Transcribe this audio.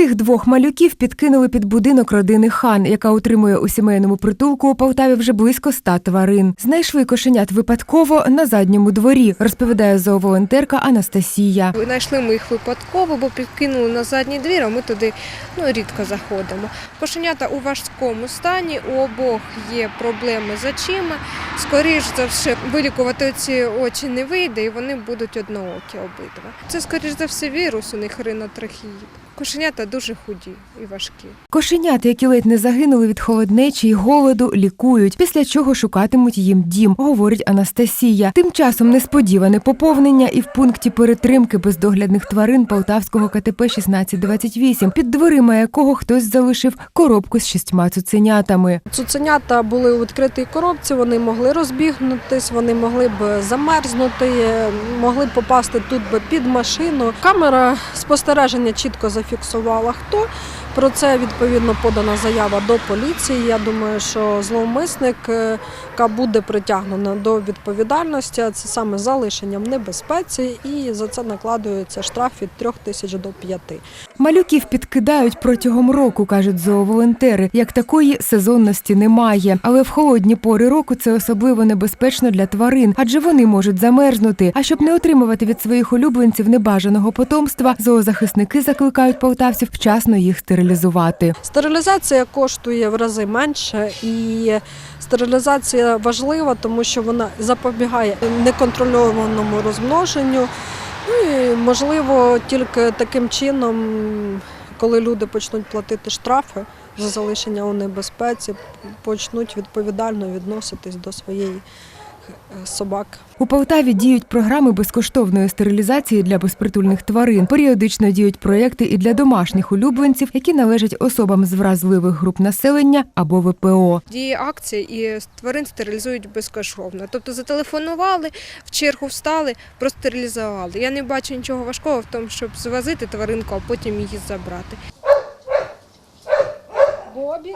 Цих двох малюків підкинули під будинок родини хан, яка утримує у сімейному притулку у Полтаві вже близько ста тварин. Знайшли кошенят випадково на задньому дворі, розповідає зооволонтерка Анастасія. Знайшли ми їх випадково, бо підкинули на задній двір, а ми туди ну, рідко заходимо. Кошенята у важкому стані, у обох є проблеми з очима. Скоріш за все, вилікувати ці очі не вийде, і вони будуть одноокі обидва. Це, скоріш за все, вірус у них ринотрахеїд. Кошенята дуже худі і важкі. Кошенят, які ледь не загинули від холоднечі й голоду, лікують, після чого шукатимуть їм дім, говорить Анастасія. Тим часом несподіване поповнення і в пункті перетримки бездоглядних тварин Полтавського КТП 1628, під дверима якого хтось залишив коробку з шістьма цуценятами. Цуценята були у відкритій коробці, вони могли розбігнутись, вони могли б замерзнути, могли б попасти тут би під машину. Камера спостереження чітко зафіксувала хто. Про це відповідно подана заява до поліції. Я думаю, що зловмисник, е, яка буде притягнена до відповідальності, це саме залишенням небезпеці, і за це накладується штраф від 3 тисяч до 5. Малюків підкидають протягом року, кажуть зооволонтери. Як такої сезонності немає. Але в холодні пори року це особливо небезпечно для тварин, адже вони можуть замерзнути. А щоб не отримувати від своїх улюбленців небажаного потомства, зоозахисники закликають полтавців вчасно їх стерилізувати. Стерилізація коштує в рази менше, і стерилізація важлива, тому що вона запобігає неконтрольованому розмноженню. Ну і можливо, тільки таким чином, коли люди почнуть платити штрафи за залишення у небезпеці, почнуть відповідально відноситись до своєї е, собаки. У Полтаві діють програми безкоштовної стерилізації для безпритульних тварин. Періодично діють проєкти і для домашніх улюбленців, які належать особам з вразливих груп населення або ВПО. Діє акція і тварин стерилізують безкоштовно. Тобто зателефонували, в чергу встали, простерилізували. Я не бачу нічого важкого в тому, щоб звозити тваринку, а потім її забрати. Бобі,